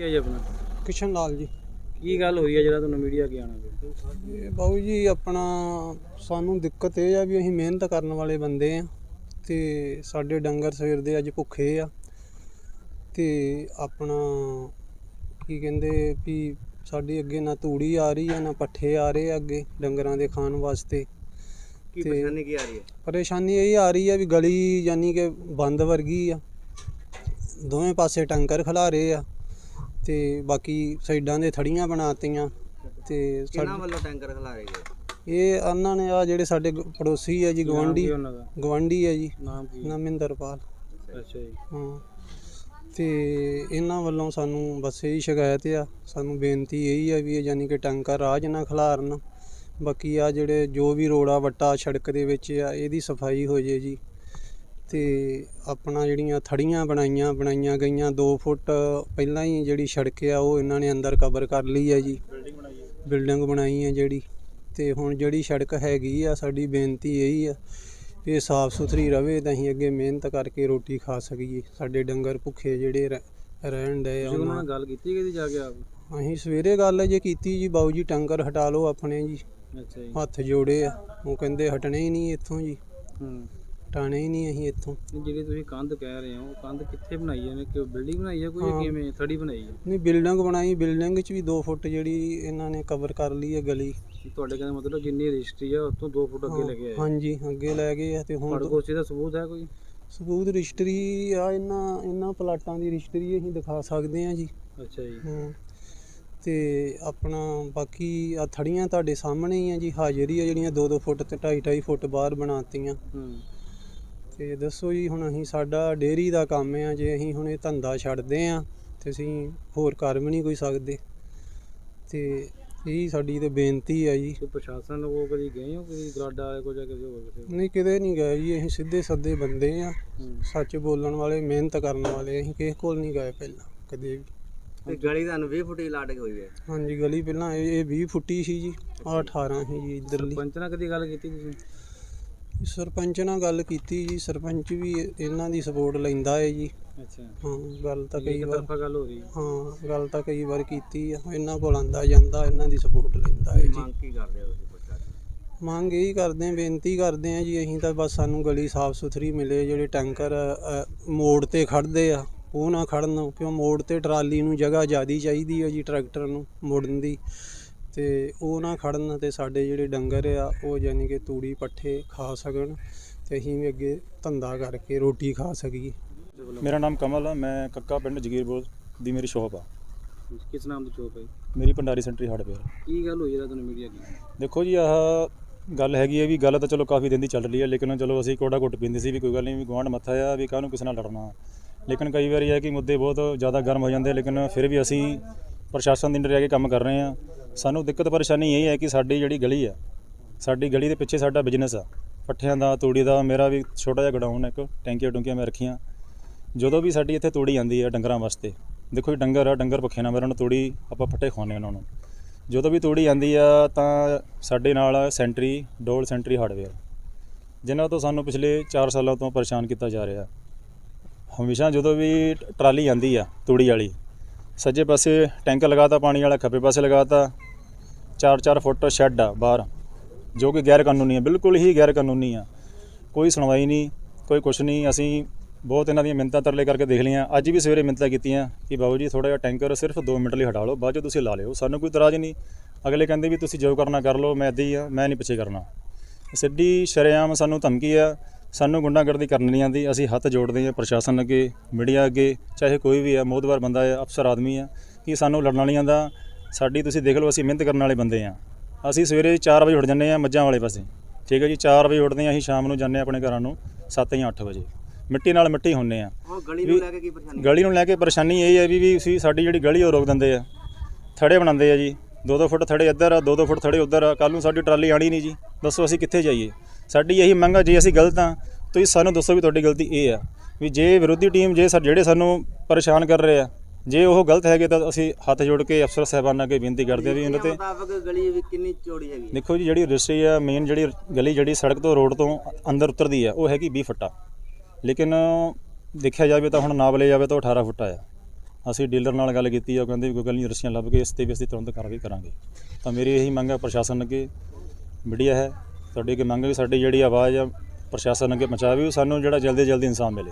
ਕੀ ਹੈ ਜੀ ਆਪਣਾ? ਕਿਸ਼ਨ ਲਾਲ ਜੀ। ਕੀ ਗੱਲ ਹੋਈ ਹੈ ਜਿਹੜਾ ਤੁਹਾਨੂੰ ਮੀਡੀਆ ਕੀ ਆਣਾ ਪਿਆ? ਇਹ ਬਾਬੂ ਜੀ ਆਪਣਾ ਸਾਨੂੰ ਦਿੱਕਤ ਇਹ ਆ ਵੀ ਅਸੀਂ ਮਿਹਨਤ ਕਰਨ ਵਾਲੇ ਬੰਦੇ ਆ ਤੇ ਸਾਡੇ ਡੰਗਰ ਸਵੇਰ ਦੇ ਅੱਜ ਭੁੱਖੇ ਆ ਤੇ ਆਪਣਾ ਕੀ ਕਹਿੰਦੇ ਵੀ ਸਾਡੇ ਅੱਗੇ ਨਾ ਤੂੜੀ ਆ ਰਹੀ ਆ ਨਾ ਪੱਠੇ ਆ ਰਹੇ ਆ ਅੱਗੇ ਡੰਗਰਾਂ ਦੇ ਖਾਣ ਵਾਸਤੇ। ਕੀ ਤੇ- ਪਰੇਸ਼ਾਨੀ ਕੀ ਆ ਰਹੀ ਹੈ? ਪਰੇਸ਼ਾਨੀ ਇਹ ਆ ਰਹੀ ਆ ਵੀ ਗਲੀ ਯਾਨੀ ਕਿ ਬੰਦ ਵਰਗੀ ਆ। ਦੋਵੇਂ ਪਾਸੇ ਟੈਂਕਰ ਖਲਾ ਰਹੇ ਆ। ਤੇ ਬਾਕੀ ਸਾਈਡਾਂ ਦੇ ਥੜੀਆਂ ਬਣਾਤੀਆਂ ਤੇ ਕਿਹਨਾਂ ਸਾਡੇ ਵੱਲੋਂ ਟੈਂਕਰ ਖਿਲਾ ਰਹੇ ਗਏ? ਇਹ ਉਹਨਾਂ ਨੇ ਆ ਜਿਹੜੇ ਸਾਡੇ ਗ- ਪੜੋਸੀ ਆ ਜੀ ਗਵਾਂਢੀ ਉਹਨਾਂ ਦਾ? ਗਵਾਂਢੀ ਆ ਜੀ ਨਾਮ ਕੀ? ਹੈ? ਨਮਿੰਦਰਪਾਲ ਅੱਛਾ ਜੀ। ਹਾਂ। ਤੇ ਇਹਨਾਂ ਵੱਲੋਂ ਸਾਨੂੰ ਬਸ ਇਹੀ ਸ਼ਿਕਾਇਤ ਆ ਸਾਨੂੰ ਬੇਨਤੀ ਇਹੀ ਆ ਵੀ ਇਹ ਯਾਨੀ ਕਿ ਟੈਂਕਰ ਰਾਜ ਨਾ ਖਿਲਾਰਨ। ਬਾਕੀ ਆ ਜਿਹੜੇ ਜੋ ਵੀ ਰੋੜਾ ਵੱਟਾ ਸੜਕ ਦੇ ਵਿੱਚ ਆ ਇਹਦੀ ਸਫ਼ਾਈ ਹੋ ਜੇ ਜੀ। ਤੇ ਆਪਣਾ ਜਿਹੜੀਆਂ ਥੜੀਆਂ ਬਣਾਈਆਂ ਬਣਾਈਆਂ ਗਈਆਂ 2 ਫੁੱਟ ਪਹਿਲਾਂ ਹੀ ਜਿਹੜੀ ਸੜਕ ਆ ਉਹ ਇਹਨਾਂ ਨੇ ਅੰਦਰ ਕਵਰ ਕਰ ਲਈ ਹੈ ਜੀ। ਬਿਲਡਿੰਗ ਬਣਾਈ ਹੈ ਜਿਹੜੀ। ਤੇ ਹੁਣ ਜਿਹੜੀ ਸੜਕ ਹੈਗੀ ਆ ਸਾਡੀ ਬੇਨਤੀ ਇਹੀ ਆ ਵੀ ਇਹ ਸਾਫ਼ ਸੁਥਰੀ ਰਵੇ ਤਾਂ ਅਸੀਂ ਅੱਗੇ ਮਿਹਨਤ ਕਰਕੇ ਰੋਟੀ ਖਾ ਸਕੀਏ। ਸਾਡੇ ਡੰਗਰ ਭੁੱਖੇ ਜਿਹੜੇ ਰਹਿ- ਰਹਿਣ ਡਏ ਆ ਉਹਨਾਂ ਨਾਲ ਗੱਲ ਕੀਤੀ ਕਿਹਦੀ ਜਾ ਕੇ ਆਪ? ਅਸੀਂ ਸਵੇਰੇ ਗੱਲ ਜੇ ਕੀਤੀ ਜੀ ਬਾਊ ਜੀ ਟੰਗਰ ਹਟਾ ਲਓ ਆਪਣੇ ਜੀ। ਅੱਛਾ ਜੀ। ਹੱਥ ਜੋੜੇ ਆ। ਉਹ ਕਹਿੰਦੇ ਹਟਣੇ ਹੀ ਨਹੀਂ ਇੱਥੋਂ ਜੀ। ਹੂੰ। ਹਟਾਣੇ ਹੀ ਨਹੀਂ ਅਸੀਂ ਇੱਥੋਂ। ਜਿਹੜੀ ਤੁਸੀਂ ਕੰਧ ਕਹਿ ਰਹੇ ਹੋ ਕੰਧ ਕਿੱਥੇ ਬਣਾਈ ਹੈ? ਨੇ ਕਿ ਬਿਲਡਿੰਗ ਬਣਾਈ ਹੈ ਕੋਈ ਜਾਂ। ਕਿਵੇਂ ਥੜੀ ਬਣਾਈ ਹੈ? ਨਹੀਂ ਬਿਲਡਿੰਗ ਬਣਾਈ ਬਿਲਡਿੰਗ 'ਚ ਵੀ 2 ਫੁੱਟ ਜਿਹੜੀ ਇਹਨਾਂ ਨੇ ਕਵਰ ਕਰ ਲਈ ਹੈ ਗਲੀ। ਤੁਹਾਡੇ ਕਹਿੰਦੇ ਮਤਲਬ ਜਿੰਨੀ ਰਜਿਸਟਰੀ ਹੈ ਉਤੋਂ 2 ਫੁੱਟ ਅੱਗੇ ਲੱਗੇ ਆਏ ਹਾਂਜੀ ਅੱਗੇ ਲੈ ਗਏ ਆ ਤੇ ਹੁਣ ਤੁਹਾਡੇ ਕੋਲ ਦਾ ਸਬੂਤ ਹੈ ਕੋਈ? ਸਬੂਤ ਰਜਿਸਟਰੀ ਆ ਇਹਨਾਂ ਇਹਨਾਂ ਪਲਾਟਾਂ ਦੀ ਰਜਿਸਟਰੀ ਅਸੀਂ ਦਿਖਾ ਸਕਦੇ ਹਾਂ ਜੀ। ਅੱਛਾ ਜੀ। ਹਾਂ ਤੇ ਆਪਣਾ ਬਾਕੀ ਆ ਥੜੀਆਂ ਤੁਹਾਡੇ ਸਾਹਮਣੇ ਹੀ ਆ ਜੀ ਹਾਜ਼ਰੀ ਆ ਜਿਹੜੀਆਂ 2-2 ਫੁੱਟ ਤੇ 2.5 ਫੁੱਟ ਬਾਹਰ ਬਣਾਤੀਆਂ। ਹੂੰ। ਤੇ ਦੱਸੋ ਜੀ ਹੁਣ ਅਸੀਂ ਸਾਡਾ ਡੇਅਰੀ ਦਾ ਕੰਮ ਆ ਜੇ ਅਸੀਂ ਹੁਣ ਇਹ ਧੰਦਾ ਛੱਡਦੇ ਆ ਤੇ ਅਸੀਂ ਹੋਰ ਕਰ ਵੀ ਨਹੀਂ ਕੋਈ ਸਕਦੇ। ਤੇ ਇਹੀ ਸਾਡੀ ਤੇ ਬੇਨਤੀ ਆ ਜੀ। ਕੋਈ ਪ੍ਰਸ਼ਾਸਨ ਲੋਕੋ ਕਦੀ ਗਏ ਹੋ ਕੋਈ ਗਰਾਡਾ ਵਾਲੇ ਕੋ ਜਾਂ ਕਿਸੇ ਹੋਰ ਕਿਸੇ ਨਹੀਂ ਕਿਤੇ ਨਹੀਂ ਗਏ ਜੀ ਅਸੀਂ ਸਿੱਧੇ ਸੱਦੇ ਬੰਦੇ ਆ। ਸੱਚ ਬੋਲਣ ਵਾਲੇ ਮਿਹਨਤ ਕਰਨ ਵਾਲੇ ਅਸੀਂ ਕਿਸੇ ਕੋਲ ਨਹੀਂ ਗਏ ਪਹਿਲਾਂ ਕਦੇ ਵੀ। ਤੇ ਗਲੀ ਤੁਹਾਨੂੰ 20 ਫੁੱਟ ਲਾਟ ਹੋਈ ਹੈ? ਹਾਂਜੀ ਗਲੀ ਪਹਿਲਾਂ ਇਹ ਇਹ 20 ਫੁੱਟੀ ਸੀ ਜੀ ਆ 18 ਸੀ ਜੀ ਇਧਰਲੀ। ਸਰਪੰਚ ਨਾਲ ਕਦੀ ਗੱਲ ਕੀਤੀ ਤੁਸੀਂ? ਸਰਪੰਚ ਨਾਲ ਗੱਲ ਕੀਤੀ ਜੀ ਸਰਪੰਚ ਵੀ ਇਹਨਾਂ ਦੀ ਸਪੋਰਟ ਲੈਂਦਾ ਹੈ ਜੀ। ਅੱਛਾ। ਹਾਂ ਗੱਲ ਤਾਂ ਕਈ ਵਾਰ ਤਰਫਾ ਗੱਲ ਹੋ ਰਹੀ ਹੈ। ਹਾਂ ਗੱਲ ਤਾਂ ਕਈ ਵਾਰ ਕੀਤੀ ਆ। ਇਹਨਾਂ ਕੋਲ ਆਂਦਾ ਜਾਂਦਾ ਇਹਨਾਂ ਦੀ ਸਪੋਰਟ ਲੈਂਦਾ ਹੈ ਜੀ। ਮੰਗ ਕੀ ਕਰਦੇ ਹੋ ਤੁਸੀਂ ਪ੍ਰਸ਼ਾਸਨ ਮੰਗ ਇਹੀ ਕਰਦੇ ਆ ਬੇਨਤੀ ਕਰਦੇ ਆ ਜੀ ਅਸੀਂ ਤਾਂ ਬਸ ਸਾਨੂੰ ਗਲੀ ਸਾਫ਼ ਸੁਥਰੀ ਮਿਲੇ ਜਿਹੜੇ ਟੈਂਕਰ ਅ, ਮੋੜ ਤੇ ਖੜਦੇ ਆ ਉਹ ਨਾ ਖੜਨ ਕਿਉਂ ਮੋੜ ਤੇ ਟਰਾਲੀ ਨੂੰ ਜਗ੍ਹਾ ਜ਼ਿਆਦੀ ਚਾਹੀਦੀ ਹੈ ਜੀ ਟਰੈਕਟਰ ਨੂੰ ਮੋੜਨ ਦੀ। ਤੇ ਉਹ ਨਾ ਖੜਨ ਤੇ ਸਾਡੇ ਜਿਹੜੇ ਡੰਗਰ ਆ ਉਹ ਯਾਨੀ ਕਿ ਤੂੜੀ ਪੱਠੇ ਖਾ ਸਕਣ ਤੇ ਅਸੀਂ ਵੀ ਅੱਗੇ ਧੰਦਾ ਕਰਕੇ ਰੋਟੀ ਖਾ ਸਕੀਏ। ਮੇਰਾ ਨਾਮ ਕਮਲ ਆ ਮੈਂ ਕੱਕਾ ਪਿੰਡ ਜਗੀਰਪੁਰ ਦੀ ਮੇਰੀ ਸ਼ੌਪ ਆ। ਕਿਸ ਨਾਮ ਦੀ ਚੋਪ ਹੈ? ਮੇਰੀ ਭੰਡਾਰੀ ਸੈਂਟਰੀ ਹਾਰਡਵੇਅਰ ਕੀ ਗੱਲ ਹੋਈ ਜਿਹੜਾ ਤੁਹਾਨੂੰ ਮੀਡੀਆ ਕੀ ਦੇਖੋ ਜੀ ਆਹ ਗੱਲ ਹੈਗੀ ਹੈ ਵੀ ਗੱਲ ਤਾਂ ਚਲੋ ਕਾਫੀ ਦਿਨ ਦੀ ਚੱਲ ਰਹੀ ਹੈ ਲੇਕਿਨ ਚਲੋ ਅਸੀਂ ਕੋੜਾ ਘੁੱਟ ਪੀਂਦੇ ਸੀ ਵੀ ਕੋਈ ਗੱਲ ਨਹੀਂ ਵੀ ਗਵਾਂਢ ਮੱਥਾ ਆ ਵੀ ਕਾਹਨੂੰ ਕਿਸੇ ਨਾਲ ਲੜਨਾ। ਲੇਕਿਨ ਕਈ ਵਾਰੀ ਇਹ ਹੈ ਕਿ ਮੁੱਦੇ ਬਹੁਤ ਜ਼ਿਆਦਾ ਗਰਮ ਹੋ ਜਾਂਦੇ ਲੇਕਿਨ ਫਿਰ ਵੀ ਅਸੀਂ ਪ੍ਰਸ਼ਾਸਨ ਦੇ ਅੰਡਰ ਰਹਿ ਕੇ ਕੰਮ ਕਰ ਰਹੇ ਹਾਂ ਸਾਨੂੰ ਦਿੱਕਤ ਪਰੇਸ਼ਾਨੀ ਇਹ ਹੈ ਕਿ ਸਾਡੀ ਜਿਹੜੀ ਗਲੀ ਆ, ਸਾਡੀ ਗਲੀ ਦੇ ਪਿੱਛੇ ਸਾਡਾ ਬਿਜ਼ਨਸ ਆ। ਪੱਠਿਆਂ ਦਾ, ਤੂੜੀ ਦਾ, ਮੇਰਾ ਵੀ ਛੋਟਾ ਜਿਹਾ ਗਡਾਊਨ ਇੱਕ ਟੈਂਕੀਆਂ ਟੁੰਕੀਆਂ ਮੈਂ ਰੱਖੀਆਂ। ਜਦੋਂ ਵੀ ਸਾਡੀ ਇੱਥੇ ਤੂੜੀ ਆਂਦੀ ਆ ਡੰਗਰਾਂ ਵਾਸਤੇ, ਦੇਖੋ ਜੀ ਡੰਗਰ ਆ, ਡੰਗਰ ਭੁੱਖੇ ਨਾ ਮਰਨ, ਤੂੜੀ ਆਪਾਂ ਪੱਠੇ ਖਵਾਉਂਦੇ ਉਹਨਾਂ ਨੂੰ। ਜਦੋਂ ਵੀ ਤੂੜੀ ਆਂਦੀ ਆ ਤਾਂ ਸਾਡੇ ਨਾਲ ਸੈਂਟਰੀ, ਡੋਲ ਸੈਂਟਰੀ ਹਾਰਡਵੇਅਰ ਜਿਨ੍ਹਾਂ ਤੋਂ ਸਾਨੂੰ ਪਿਛਲੇ 4 ਸਾਲਾਂ ਤੋਂ ਪਰੇਸ਼ਾਨ ਕੀਤਾ ਜਾ ਰਿਹਾ। ਹਮੇਸ਼ਾ ਜਦੋਂ ਵੀ ਟਰਾਲੀ ਆਂਦੀ ਆ ਤੂੜੀ ਵਾਲੀ ਸੱਜੇ ਪਾਸੇ ਟੈਂਕ ਲਗਾਤਾ, ਪਾਣੀ ਵਾਲਾ ਖੱਬੇ ਪਾਸੇ ਲਗਾਤਾ। 4-4 ਫੁੱਟ ਸ਼ੈੱਡ ਆ ਬਾਹਰ, ਜੋ ਕਿ ਗੈਰ ਕਾਨੂੰਨੀ ਆ, ਬਿਲਕੁਲ ਹੀ ਗੈਰ ਕਾਨੂੰਨੀ ਆ। ਕੋਈ ਸੁਣਵਾਈ ਨਹੀਂ, ਕੋਈ ਕੁਛ ਨਹੀਂ, ਅਸੀਂ ਬਹੁਤ ਇਹਨਾਂ ਦੀਆਂ ਮਿੰਤਾਂ ਤਰਲੇ ਕਰਕੇ ਦੇਖ ਲਈਆਂ। ਅੱਜ ਵੀ ਸਵੇਰੇ ਮਿੰਤਾਂ ਕੀਤੀਆਂ ਕਿ ਬਾਬੂ ਜੀ ਥੋੜਾ ਜਿਹਾ ਟੈਂਕਰ ਸਿਰਫ 2 ਮਿੰਟ ਲਈ ਹਟਾ ਲਓ, ਬਾਅਦ 'ਚੋਂ ਤੁਸੀਂ ਲਾ ਲਿਓ, ਸਾਨੂੰ ਕੋਈ ਇਤਰਾਜ਼ ਨਹੀਂ। ਅਗਲੇ ਕਹਿੰਦੇ ਵੀ ਤੁਸੀਂ ਜੋ ਕਰਨਾ ਕਰ ਲਓ, ਮੈਂ ਇੱਦਾਂ ਹੀ ਆ, ਮੈਂ ਨਹੀਂ ਪਿੱਛੇ ਕਰਨਾ। ਸਿੱਧੀ ਸ਼ਰੇਆਮ ਸਾਨੂੰ ਧਮਕੀ ਆ ਸਾਨੂੰ ਗੁੰਡਾਗਰਦੀ ਕਰਨੀ ਨਹੀਂ ਆਉਂਦੀ ਅਸੀਂ ਹੱਥ ਜੋੜਦੇ ਹਾਂ ਪ੍ਰਸ਼ਾਸਨ ਅੱਗੇ ਮੀਡੀਆ ਅੱਗੇ ਚਾਹੇ ਕੋਈ ਵੀ ਆ ਮੋਦਵਾਰ ਬੰਦਾ ਹੈ ਅਫਸਰ ਆਦਮੀ ਆ ਕਿ ਸਾਨੂੰ ਲੜਨਾ ਨਹੀਂ ਆਉਂਦਾ ਸਾਡੀ ਤੁਸੀਂ ਦੇਖ ਲਓ ਅਸੀਂ ਮਿਹਨਤ ਕਰਨ ਵਾਲੇ ਬੰਦੇ ਆ ਅਸੀਂ ਸਵੇਰੇ 4 ਵਜੇ ਉੱਠ ਜੰਨੇ ਆ ਮੱਝਾਂ ਵਾਲੇ ਪਾਸੇ। ਠੀਕ ਹੈ ਜੀ 4 ਵਜੇ ਉੱਠਦੇ ਆ ਅਸੀਂ ਸ਼ਾਮ ਨੂੰ ਜਾਂਦੇ ਹਾਂ ਆਪਣੇ ਘਰਾਂ ਨੂੰ 7 ਜਾਂ 8 ਵਜੇ। ਮਿੱਟੀ ਨਾਲ ਮਿੱਟੀ ਹੁੰਨੇ ਆ ਗਲੀ ਨੂੰ ਲੈ ਕੇ ਕੀ ਪਰੇਸ਼ਾਨੀ? ਗਲੀ ਨੂੰ ਲੈ ਕੇ ਪਰੇਸ਼ਾਨੀ ਇਹ ਹੈ ਵੀ ਵੀ ਸਾਡੀ ਜਿਹੜੀ ਗਲੀ ਉਹ ਰੋਕ ਦਿੰਦੇ ਆ। ਥੜੇ ਬਣਾਉਂਦੇ ਆ ਜੀ। 2-2 ਫੁੱਟ ਥੜੇ ਇੱਧਰ ਆ 2-2 ਫੁੱਟ ਥੜੇ ਉੱਧਰ ਆ। ਕੱਲ ਨੂੰ ਸਾਡੀ ਟਰਾਲੀ ਆਣੀ ਨਹੀਂ ਜੀ। ਦੱਸੋ ਅਸੀਂ ਕਿੱਥੇ ਜਾਈਏ? ਸਾਡੀ ਇਹੀ ਮੰਗ ਆ ਜੇ ਅਸੀਂ ਗਲਤ ਆ ਤੁਸੀਂ ਸਾਨੂੰ ਦੱਸੋ ਵੀ ਤੁਹਾਡੀ ਗਲਤੀ ਇਹ ਆ। ਵੀ ਜੇ ਵਿਰੋਧੀ ਟੀਮ ਜੇ ਸਰ ਜਿਹੜੇ ਸਾਨੂੰ ਪਰੇਸ਼ਾਨ ਕਰ ਰਹੇ ਆ ਜੇ ਉਹ ਗਲਤ ਹੈਗੇ ਤਾਂ ਅਸੀਂ ਹੱਥ ਜੋੜ ਕੇ ਅਫਸਰ ਸਾਹਿਬਾਨਾਂ ਅੱਗੇ ਬੇਨਤੀ ਕਰਦੇ ਆ ਵੀ ਇਹਨਾਂ ਤੇ ਮੁਤਾਬਕ ਗਲੀ ਵੀ ਕਿੰਨੀ ਚੌੜੀ ਹੈਗੀ ਦੇਖੋ ਜੀ ਜਿਹੜੀ ਰਜਿਸਟਰੀ ਆ ਮੇਨ ਜਿਹੜੀ ਗਲੀ ਜਿਹੜੀ ਸੜਕ ਤੋਂ ਰੋਡ ਤੋਂ ਅੰਦਰ ਉਤਰਦੀ ਆ ਉਹ ਹੈਗੀ 20 ਫੁੱਟਾ। ਲੇਕਿਨ ਦੇਖਿਆ ਜਾਵੇ ਤਾਂ ਹੁਣ ਨਾਪ ਲਿਆ ਜਾਵੇ ਤਾਂ ਉਹ 18 ਫੁੱਟਾ ਆ। ਅਸੀਂ ਡੀਲਰ ਨਾਲ ਗੱਲ ਕੀਤੀ ਆ ਉਹ ਕਹਿੰਦੇ ਵੀ ਕੋਈ ਗੱਲ ਨਹੀਂ ਰੱਸੀਆਂ ਲੱਭ ਕੇ ਇਸ ਤੇ ਵੀ ਅਸੀਂ ਤੁਰੰਤ ਕਾਰਵਾਈ ਕਰਾਂਗੇ। ਤਾਂ ਮੇਰੀ ਇਹੀ ਮੰਗ ਹੈ ਪ੍ਰਸ਼ਾਸਨ ਅੱਗੇ। ਮੀਡੀਆ ਹੈ। ਤੁਹਾਡੀ ਅੱਗੇ ਮੰਗ ਹੈ ਵੀ ਸਾਡੀ ਜਿਹੜੀ ਆਵਾਜ਼ ਆ ਪ੍ਰਸ਼ਾਸਨ ਅੱਗੇ ਪਹੁੰਚਾਵੇ ਵੀ ਸਾਨੂੰ ਜਿਹੜਾ ਜਲਦੀ ਜਲਦੀ ਇਨਸਾਫ ਮਿਲੇ।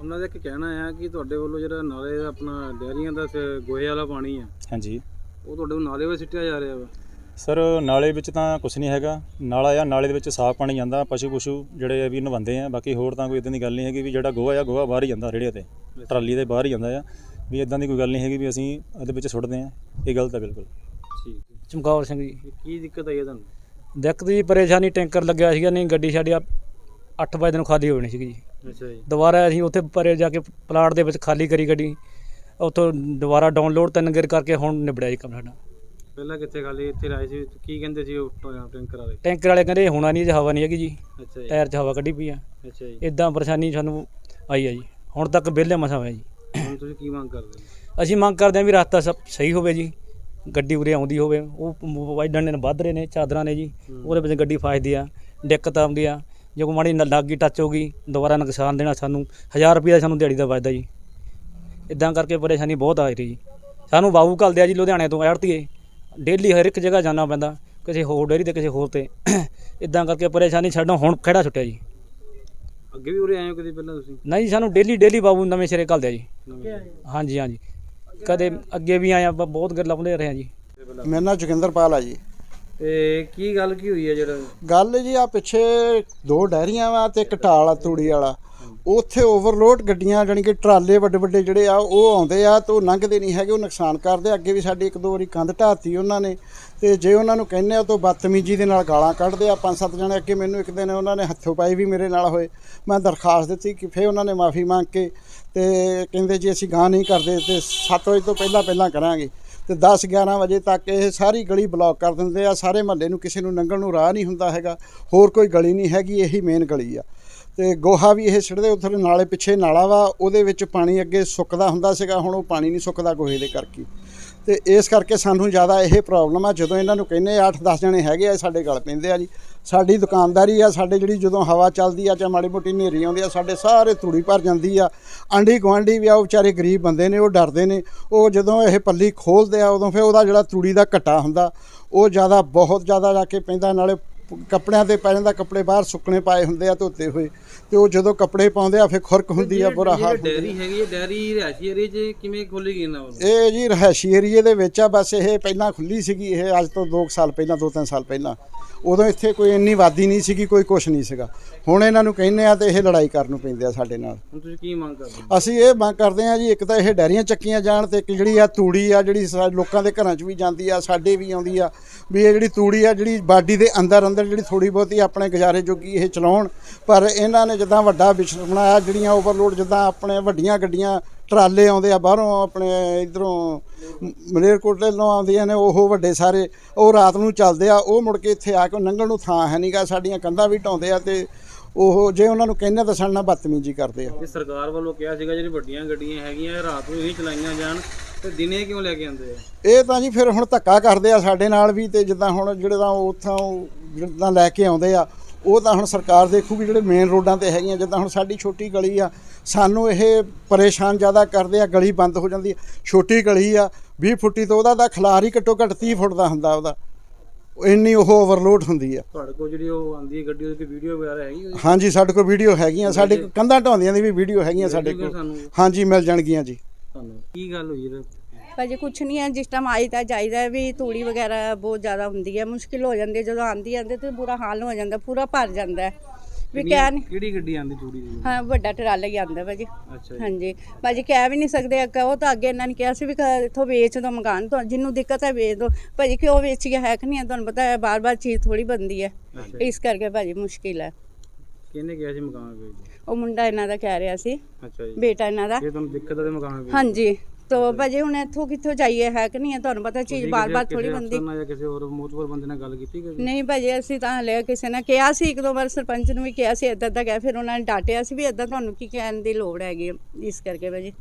ਉਹਨਾਂ ਦਾ ਇੱਕ ਕਹਿਣਾ ਆ ਕਿ ਤੁਹਾਡੇ ਵੱਲੋਂ ਜਿਹੜਾ ਨਾਲੇ ਦਾ ਆਪਣਾ ਡੈਰੀਆਂ ਦਾ ਤੇ ਗੋਹੇ ਵਾਲਾ ਪਾਣੀ ਆ ਹਾਂਜੀ। ਉਹ ਤੁਹਾਡੇ ਨਾਲੇ ਵਿੱਚ ਸਿੱਟਿਆ ਜਾ ਰਿਹਾ ਵਾ? ਸਰ ਨਾਲੇ ਵਿੱਚ ਤਾਂ ਕੁਝ ਨਹੀਂ ਹੈਗਾ। ਨਾਲਾ ਆ ਨਾਲੇ ਦੇ ਵਿੱਚ ਸਾਫ਼ ਪਾਣੀ ਜਾਂਦਾ ਪਸ਼ੂ ਪਸ਼ੂ ਜਿਹੜੇ ਆ ਵੀ ਨਵੰਦੇ ਆ। ਬਾਕੀ ਹੋਰ ਤਾਂ ਕੋਈ ਇਦਾਂ ਦੀ ਗੱਲ ਨਹੀਂ ਹੈਗੀ ਵੀ ਜਿਹੜਾ ਗੋਹਾ ਆ ਗੋਹਾ ਬਾਹਰ ਹੀ ਜਾਂਦਾ ਰੇੜੇ ਤੇ। ਟਰਾਲੀ ਦੇ ਬਾਹਰ ਹੀ ਜਾਂਦਾ ਆ। ਵੀ ਇਦਾਂ ਦੀ ਕੋਈ ਗੱਲ ਨਹੀਂ ਹੈਗੀ ਵੀ ਅਸੀਂ ਇਹਦੇ ਵਿੱਚ ਸੁੱਟਦੇ ਆ। ਇਹ ਗਲਤ ਹੈ ਬਿਲਕੁਲ। ਠੀਕ। ਚਮਕੌਰ ਸਿੰਘ ਜੀ। ਕੀ ਦਿੱਕਤ ਆਈ ਹੈ ਤੁਹਾਨੂੰ? ਦਿੱਕਤ ਜੀ ਪਰੇਸ਼ਾਨੀ ਟੈਂਕਰ ਲੱਗਿਆ ਸੀਗਾ ਨਹੀਂ ਗੱਡੀ ਸਾਡੀ 8 ਵਜੇ ਨੂੰ ਖਾਲੀ ਹੋਣੀ ਸੀਗੀ ਜੀ। ਅੱਛਾ ਜੀ। ਦੁਬਾਰਾ ਅਸੀਂ ਉੱਥੇ ਪਰੇ ਜਾ ਕੇ ਪਲਾਟ ਦੇ ਵਿੱਚ ਖਾਲੀ ਕਰੀ ਗੱਡੀ। ਉੱਥੋਂ ਦੁਬਾਰਾ ਡਾਊਨਲੋਡ ਤਿੰਨ ਗੇਰ ਕਰਕੇ ਹੁਣ ਨਿਬੜਿਆ ਜੀ ਕੰਮ ਸਾਡਾ। ਪਹਿਲਾਂ ਕਿੱਥੇ ਖਾਲੀ ਇੱਥੇ ਲਾਏ ਸੀ? ਕੀ ਕਹਿੰਦੇ ਸੀ ਉਹ ਟੈਂਕਰ ਵਾਲੇ? ਟੈਂਕਰ ਵਾਲੇ ਕਹਿੰਦੇ ਹੋਣਾ ਨਹੀਂ ਜੀ ਹਵਾ ਨਹੀਂ ਹੈਗੀ ਜੀ। ਅੱਛਾ ਜੀ। ਟਾਇਰ 'ਚ ਹਵਾ ਕੱਢੀ ਪਈ ਆ। ਅੱਛਾ ਜੀ। ਇਦਾਂ ਪਰੇਸ਼ਾਨੀ ਸਾਨੂੰ ਆਈ ਆ ਜੀ। ਹੁਣ ਤੱਕ ਵਿਹਲੇ ਮਸਾ ਹੋਇਆ ਜੀ। ਹੁਣ ਤੁਸੀਂ ਕੀ ਮੰਗ ਕਰਦੇ ਹੋ? ਅਸੀਂ ਮੰਗ ਕਰਦੇ ਹਾਂ ਵੀ ਰਸਤਾ ਸਭ ਸਹੀ ਹੋਵੇ ਜੀ। ਗੱਡੀ ਉਰੇ ਆਉਂਦੀ ਹੋਵੇ ਉਹ ਵਾਈਡਾਂ ਨੇ ਵੱਧ ਰਹੇ ਨੇ ਚਾਦਰਾਂ ਨੇ ਜੀ ਉਹਦੇ ਵਿੱਚ ਗੱਡੀ ਫਸਦੀ ਆ ਦਿੱਕਤ ਆਉਂਦੀ ਆ ਜੇ ਕੋਈ ਮਾੜੀ ਲੱਗੀ ਟੱਚ ਹੋ ਗਈ ਦੁਬਾਰਾ ਨੁਕਸਾਨ ਦੇਣਾ ਸਾਨੂੰ 1000 ਰੁਪਏ ਦਾ ਸਾਨੂੰ ਦਿਹਾੜੀ ਦਾ ਵੱਜਦਾ ਜੀ। ਇਦਾਂ ਕਰਕੇ ਪਰੇਸ਼ਾਨੀ ਬਹੁਤ ਆ ਰਹੀ ਜੀ। ਸਾਨੂੰ ਬਾਬੂ ਘੱਲਦੇ ਆ ਜੀ ਲੁਧਿਆਣੇ ਤੋਂ ਐੜਤੀਏ ਡੇਲੀ ਹਰ ਇੱਕ ਜਗ੍ਹਾ ਜਾਣਾ ਪੈਂਦਾ ਕਿਸੇ ਹੋਰ ਡੇਰੀ ਤੇ ਕਿਸੇ ਹੋਰ ਤੇ। ਇਦਾਂ ਕਰਕੇ ਪਰੇਸ਼ਾਨੀ ਸਾਡਾ ਹੁਣ ਖੜਾ ਛੁੱਟਿਆ ਜੀ। ਅੱਗੇ ਵੀ ਉਰੇ ਆਏ ਹੋ ਕਦੀ ਪਹਿਲਾਂ ਤੁਸੀਂ? ਨਹੀਂ ਸਾਨੂੰ ਡੇਲੀ ਡੇਲੀ ਬਾਬੂ ਨਵੇਂ ਸਿਰੇ ਘੱਲਦੇ ਆ ਜੀ। ਹਾਂਜੀ ਹਾਂਜੀ। ਕਦੇ ਅੱਗੇ ਵੀ ਆਏ ਆ ਬ- ਬਹੁਤ ਗੱਲਾਂ ਲਾਉਂਦੇ ਰਹੇ ਆ ਜੀ। ਮੇਰਾ ਨਾਮ ਜੋਗਿੰਦਰਪਾਲ ਆ ਜੀ। ਤੇ ਕੀ ਗੱਲ ਕੀ ਹੋਈ ਹੈ ਜਿਹੜਾ ਗੱਲ ਜੀ ਆ ਪਿੱਛੇ ਦੋ ਡੈਰੀਆਂ ਵਾ ਤੇ ਇੱਕ ਢਾਲ ਆ ਤੂੜੀ ਵਾਲਾ। ਉੱਥੇ ਓਵਰਲੋਡ ਗੱਡੀਆਂ, ਜਾਣੀ ਕਿ ਟਰਾਲੇ ਵੱਡੇ ਵੱਡੇ ਜਿਹੜੇ ਆ, ਉਹ ਆਉਂਦੇ ਆ ਤੇ ਉਹ ਲੰਘਦੇ ਨਹੀਂ ਹੈਗੇ, ਉਹ ਨੁਕਸਾਨ ਕਰਦੇ ਅੱਗੇ ਵੀ ਸਾਡੀ ਇੱਕ ਦੋ ਵਾਰੀ ਕੰਧ ਢਾਤੀ ਉਹਨਾਂ ਨੇ ਤੇ ਜੇ ਉਹਨਾਂ ਨੂੰ ਕਹਿੰਦੇ ਆ ਤਾਂ ਬਦਤਮੀਜੀ ਦੇ ਨਾਲ ਗਾਲਾਂ ਕੱਢਦੇ ਆ। ਪੰਜ ਸੱਤ ਜਣੇ ਅੱਗੇ ਮੈਨੂੰ ਇੱਕ ਦਿਨ ਉਹਨਾਂ ਨੇ ਹੱਥੋਂ ਪਾਈ ਵੀ ਮੇਰੇ ਨਾਲ ਹੋਏ। ਮੈਂ ਦਰਖਾਸਤ ਦਿੱਤੀ ਕਿ ਫੇ ਉਹਨਾਂ ਨੇ ਮਾਫੀ ਮੰਗ ਕੇ ਤੇ ਕਹਿੰਦੇ ਜੀ ਅਸੀਂ ਗਾਂ ਨਹੀਂ ਕਰਦੇ ਤੇ 7 ਵਜੇ ਤੋਂ ਪਹਿਲਾਂ ਪਹਿਲਾਂ ਕਰਾਂਗੇ। ਤੇ 10 11 ਵਜੇ ਤੱਕ ਇਹ ਸਾਰੀ ਗਲੀ ਬਲੌਕ ਕਰ ਦਿੰਦੇ ਆ। ਸਾਰੇ ਮਹੱਲੇ ਨੂੰ ਕਿਸੇ ਨੂੰ ਲੰਘਣ ਨੂੰ ਰਾਹ ਨਹੀਂ ਹੁੰਦਾ ਹੈਗਾ। ਹੋਰ ਕੋਈ ਗਲੀ ਨਹੀਂ ਹੈਗੀ, ਇਹੀ ਮੇਨ ਗਲੀ ਆ। ਤੇ ਗੋਹਾ ਵੀ ਇਹ ਸਿੱਟਦੇ, ਉੱਥੇ ਨਾਲੇ ਪਿੱਛੇ ਨਾਲਾ ਵਾ, ਉਹਦੇ ਵਿੱਚ ਪਾਣੀ ਅੱਗੇ ਸੁੱਕਦਾ ਹੁੰਦਾ ਸੀਗਾ, ਹੁਣ ਉਹ ਪਾਣੀ ਨਹੀਂ ਸੁੱਕਦਾ ਗੋਹੇ ਦੇ ਕਰਕੇ। ਤੇ ਇਸ ਕਰਕੇ ਸਾਨੂੰ ਜ਼ਿਆਦਾ ਇਹ ਪ੍ਰੋਬਲਮ ਆ, ਜਦੋਂ ਇਹਨਾਂ ਨੂੰ ਕਹਿੰਦੇ 8-10 ਜਣੇ ਹੈਗੇ ਆ ਸਾਡੇ ਗਲ ਪੈਂਦੇ ਆ ਜੀ। ਸਾਡੀ ਦੁਕਾਨਦਾਰੀ ਆ, ਸਾਡੇ ਜਿਹੜੀ ਜਦੋਂ ਹਵਾ ਚੱਲਦੀ ਆ ਜਾਂ ਮਾੜੀ ਮੋਟੀ ਹਨੇਰੀ ਆਉਂਦੀ ਆ, ਸਾਡੇ ਸਾਰੇ ਤੂੜੀ ਭਰ ਜਾਂਦੀ ਆ। ਆਂਢੀ ਗੁਆਂਢੀ ਵੀ ਆ, ਉਹ ਵਿਚਾਰੇ ਗਰੀਬ ਬੰਦੇ ਨੇ, ਉਹ ਡਰਦੇ ਨੇ। ਉਹ ਜਦੋਂ ਇਹ ਪੱਲੀ ਖੋਲਦੇ ਆ, ਉਦੋਂ ਫਿਰ ਉਹਦਾ ਜਿਹੜਾ ਤੂੜੀ ਦਾ ਘਟਾ ਹੁੰਦਾ, ਉਹ ਜ਼ਿਆਦਾ, ਬਹੁਤ ਜ਼ਿਆਦਾ ਜਾ ਕੇ ਪੈਂਦਾ, ਨਾਲੇ ਕੱਪੜਿਆਂ ਤੇ ਪੈ ਜਾਂਦਾ ਕੱਪੜੇ ਬਾਹਰ ਸੁੱਕਣੇ ਪਾਏ ਹੁੰਦੇ ਆ ਧੋਤੇ ਹੋਏ ਤੇ ਉਹ ਜਦੋਂ ਕੱਪੜੇ ਪਾਉਂਦੇ ਆ ਫਿਰ ਖੁਰਕ ਹੁੰਦੀ ਆ ਬੁਰਾ ਹਾਲ ਹੁੰਦਾ। ਡੈਰੀ ਹੈਗੀ ਹੈ ਡੈਰੀ ਰਿਹਾਇਸ਼ੀ ਏਰੀਏ 'ਚ ਕਿਵੇਂ ਖੋਲੀ ਗਈ ਇਹ ਜੀ ਰਹਿਸ਼ੀ ਏਰੀਏ ਦੇ ਵਿੱਚ ਆ ਬਸ ਇਹ ਪਹਿਲਾਂ ਖੁੱਲੀ ਸੀਗੀ ਇਹ ਅੱਜ ਤੋਂ 2 ਸਾਲ ਪਹਿਲਾਂ 2-3 ਸਾਲ ਪਹਿਲਾਂ। ਉਦੋਂ ਇੱਥੇ ਕੋਈ ਇੰਨੀ ਵਾਦੀ ਨਹੀਂ ਸੀਗੀ ਕੋਈ ਕੁਛ ਨਹੀਂ ਸੀਗਾ। ਹੁਣ ਇਹਨਾਂ ਨੂੰ ਕਹਿੰਦੇ ਆ ਤੇ ਇਹ ਲੜਾਈ ਕਰਨ ਨੂੰ ਪੈਂਦੇ ਆ ਸਾਡੇ ਨਾਲ। ਹੁਣ ਤੁਸੀਂ ਕੀ ਮੰਗ ਕਰਦੇ ਹੋ? ਅਸੀਂ ਇਹ ਮੰਗ ਕਰਦੇ ਆ ਜੀ ਇੱਕ ਤਾਂ ਇਹ ਡੈਰੀਆਂ ਚੱਕੀਆਂ ਜਾਣ ਤੇ ਇੱਕ ਜਿਹੜੀ ਆ ਤੂੜੀ ਆ ਜਿਹੜੀ ਲੋਕਾਂ ਦੇ ਘਰਾਂ 'ਚ ਵੀ ਜਾਂਦੀ ਆ ਸਾਡੇ ਵੀ ਆਉਂਦੀ ਆ ਵੀ ਇਹ ਜਿਹੜੀ ਤੂੜੀ ਆ ਜਿਹੜੀ ਬਾਡੀ ਦੇ ਅੰਦਰ ਅੰਦਰ ਜਿਹੜੀ ਥੋੜੀ ਬਹੁਤੀ ਆਪਣੇ ਗੁਜ਼ਾਰੇ ਜੋਗੀ ਇਹ ਚਲਾਉਣ, ਪਰ ਇਹਨਾਂ ਨੇ ਜਿੱਦਾਂ ਵੱਡਾ ਵਿਸ਼ਵ ਬਣਾਇਆ, ਜਿਹੜੀਆਂ ਓਵਰਲੋਡ ਜਿੱਦਾਂ ਆਪਣੇ ਵੱਡੀਆਂ ਗੱਡੀਆਂ, ਟਰਾਲੇ ਆਉਂਦੇ ਆ ਬਾਹਰੋਂ, ਆਪਣੇ ਇਧਰੋਂ ਮਲੇਰਕੋਟਲੇ ਤੋਂ ਆਉਂਦੀਆਂ ਨੇ, ਉਹ ਵੱਡੇ ਸਾਰੇ, ਉਹ ਰਾਤ ਨੂੰ ਚੱਲਦੇ ਆ, ਉਹ ਮੁੜ ਕੇ ਇੱਥੇ ਆ ਕੇ ਲੰਘਣ ਨੂੰ ਥਾਂ ਹੈ ਨਹੀਂਗਾ ਸਾਡੀਆਂ ਕੰਧਾਂ ਵੀ ਢਾਉਂਦੇ ਆ ਤੇ ਉਹ ਜੇ ਉਹਨਾਂ ਨੂੰ ਕਹਿੰਦੇ ਤਾਂ ਸਾਡੇ ਨਾਲ ਬਦਤਮੀਜ਼ੀ ਕਰਦੇ ਆ। ਇਹ ਸਰਕਾਰ ਵੱਲੋਂ ਕਿਹਾ ਸੀਗਾ ਜਿਹੜੀ ਵੱਡੀਆਂ ਗੱਡੀਆਂ ਹੈਗੀਆਂ ਰਾਤ ਨੂੰ ਹੀ ਚਲਾਈਆਂ ਜਾਣ ਤੇ ਦਿਨੇ ਕਿਉਂ ਲੈ ਕੇ ਆਉਂਦੇ ਆ? ਇਹ ਤਾਂ ਜੀ ਫਿਰ ਹੁਣ ਧੱਕਾ ਕਰਦੇ ਆ ਸਾਡੇ ਨਾਲ ਵੀ ਤੇ ਜਿੱਦਾਂ ਹੁਣ ਜਿਹੜੇ ਤਾਂ ਉੱਥੋਂ ਜਿੱਦਾਂ ਲੈ ਕੇ ਆਉਂਦੇ ਆ ਉਹ ਤਾਂ ਹੁਣ ਸਰਕਾਰ ਦੇਖੂਗੀ ਜਿਹੜੇ ਮੇਨ ਰੋਡਾਂ ਤੇ ਹੈਗੀਆਂ ਜਿੱਦਾਂ ਹੁਣ ਸਾਡੀ ਛੋਟੀ ਗਲੀ ਆ ਸਾਨੂੰ ਇਹ ਪਰੇਸ਼ਾਨ ਜ਼ਿਆਦਾ ਕਰਦੇ ਆ ਗਲੀ ਬੰਦ ਹੋ ਜਾਂਦੀ ਆ। ਛੋਟੀ ਗਲੀ ਆ 20 ਫੁੱਟੀ ਤੋਂ ਉਹਦਾ ਤਾਂ ਖਲਾਰ ਹੀ ਘੱਟੋ ਘੱਟ 30 ਫੁੱਟ ਦਾ ਹੁੰਦਾ ਉਹਦਾ। ਇੰਨੀ ਉਹ ਓਵਰਲੋਡ ਹੁੰਦੀ ਆ। ਤੁਹਾਡੇ ਕੋਲ ਜਿਹੜੀ ਉਹ ਆਂਦੀ ਹੈ ਗੱਡੀ ਉਹਦੀ ਵੀਡੀਓ ਵਗੈਰਾ ਹੈਗੀ ਉਹਦੀ? ਹਾਂਜੀ ਸਾਡੇ ਕੋਲ ਵੀਡੀਓ ਹੈਗੀਆਂ ਸਾਡੇ ਕੰਧਾਂ ਢਾਉਂਦੀਆਂ ਦੀ ਵੀ ਵੀਡੀਓ ਹੈਗੀਆਂ ਸਾਡੇ ਕੋਲ। ਹਾਂਜੀ ਮਿਲ ਜਾਣਗੀਆਂ ਜੀ। ਤੁਹਾਨੂੰ? ਕੀ ਗੱਲ ਹੋਈ ਇਹਦੇ ਭਾਜੀ ਕੁਛ ਨਹੀਂ ਹੈ ਜਿਸ ਟਾਈਮ ਆਈ ਤਾਂ ਜਾਈਦਾ ਵੀ ਤੂੜੀ ਵਗੈਰਾ ਬਹੁਤ ਜ਼ਿਆਦਾ ਹੁੰਦੀ ਹੈ ਮੁਸ਼ਕਿਲ ਹੋ ਜਾਂਦੀ ਹੈ ਜਦੋਂ ਆਂਦੀ ਆਂਦੇ ਤੇ ਬੁਰਾ ਹਾਲ ਹੋ ਜਾਂਦਾ ਪੂਰਾ ਭਰ ਜਾਂਦਾ ਹੈ। ਵੀ ਕਹਿ ਨਹੀਂ ਕਿਹੜੀ ਗੱਡੀ ਆਂਦੀ ਚੂੜੀ ਦੀ? ਹਾਂ ਵੱਡਾ ਟਰਾਲਾ ਹੀ ਆਂਦਾ ਭਾਜੀ। ਅੱਛਾ ਹਾਂਜੀ। ਭਾਜੀ ਕਹਿ ਵੀ ਨਹੀਂ ਸਕਦੇ ਕਹੋ ਤਾਂ ਅੱਗੇ ਇਹਨਾਂ ਨੇ ਕਿਹਾ ਸੀ ਵੀ ਇੱਥੋਂ ਵੇਚ ਦੋ ਮਕਾਨ ਤੋਂ ਜਿੰਨੂੰ ਦਿੱਕਤ ਹੈ ਵੇਚ ਦੋ। ਭਾਜੀ ਕਿਉਂ ਵੇਚੀ ਹੈ ਕਿ ਨਹੀਂ ਤੁਹਾਨੂੰ ਪਤਾ ਹੈ ਬਾਰ-ਬਾਰ ਚੀਜ਼ ਥੋੜੀ ਬਣਦੀ ਹੈ। ਇਸ ਕਰਕੇ ਭਾਜੀ ਮੁਸ਼ਕਿਲ ਹੈ। ਕਿਹਨੇ ਕਿਹਾ ਸੀ ਮਕਾਨ ਵੇਚ ਦਿਓ? ਉਹ ਮੁੰਡਾ ਇਹਨਾਂ ਦਾ ਕਹਿ ਰਿਹਾ ਸੀ। ਅੱਛਾ ਜੀ। ਬੇਟਾ ਇਹਨਾਂ ਦਾ। ਇਹ ਤੁਹਾਨੂੰ ਦਿੱਕਤ ਤੇ ਮਕਾਨ ਵੇਚ ਹਾਂਜੀ। ਤੋ ਭਾਜੀ ਹੁਣ ਇੱਥੋਂ ਕਿੱਥੋਂ ਜਾਈਏ ਹੈ ਕਿ ਨਹੀਂ ਹੈ? ਤੁਹਾਨੂੰ ਪਤਾ ਚੀਜ਼ ਬਾਰ-ਬਾਰ ਥੋੜੀ ਨਾਲ ਜਾਂ ਕਿਸੇ ਹੋਰ ਮੋਤਬਰ ਬੰਦੇ ਨਾਲ ਗੱਲ ਕੀਤੀ ਕਿ ਨਹੀਂ ਭਾਜੀ ਅਸੀਂ ਤਾਂ ਹਲੇ ਕਿਸੇ ਨੇ ਕਿਹਾ ਸੀ ਇੱਕ ਦੋ ਵਾਰ ਸਰਪੰਚ ਨੂੰ ਵੀ ਕਿਹਾ ਸੀ ਇਦਾਂ ਦਾ ਕਹਿ ਫਿਰ ਉਹਨਾਂ ਨੇ ਡਾਂਟਿਆ ਸੀ ਵੀ ਇਦਾਂ ਤੁਹਾਨੂੰ ਕੀ ਕਹਿਣ ਦੀ ਲੋੜ ਹੈਗੀ ਹੈ। ਇਸ ਕਰਕੇ ਭਾਜੀ।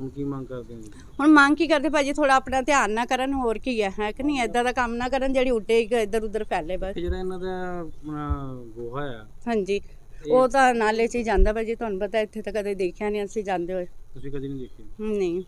ਹੁਣ ਕੀ ਮੰਗ ਕਰਦੇ ਹੋ? ਜੀ? ਹੁਣ ਮੰਗ ਕੀ ਕਰਦੇ ਭਾਜੀ? ਥੋੜਾ ਆਪਣਾ ਧਿਆਨ ਨਾ ਕਰਨ ਹੋਰ ਕੀ ਹੈ ਹੈ ਕਿ ਨਹੀਂ? ਇਦਾਂ ਦਾ ਕੰਮ ਨਾ ਕਰਨ ਜਿਹੜੀ ਉੱਡੇ ਇੱਧਰ ਉੱਧਰ ਫੈਲੇ ਬਸ। ਇਹ ਜਿਹੜਾ ਇਹਨਾਂ ਦਾ ਆਪਣਾ ਗੋਹਾ ਆ। ਹਾਂਜੀ। ਉਹ ਤਾਂ ਨਾਲੇ 'ਚ ਹੀ ਜਾਂਦਾ ਭਾਜੀ ਤੁਹਾਨੂੰ ਪਤਾ ਇੱਥੇ ਤਾਂ ਕਦੇ ਦੇਖਿਆ ਨਹੀਂ ਅਸੀਂ ਜਾਂਦੇ ਹੋਏ। ਤੁਸੀਂ ਕਦੀ ਨਹੀਂ ਦੇਖਿਆ ਨਹੀਂ।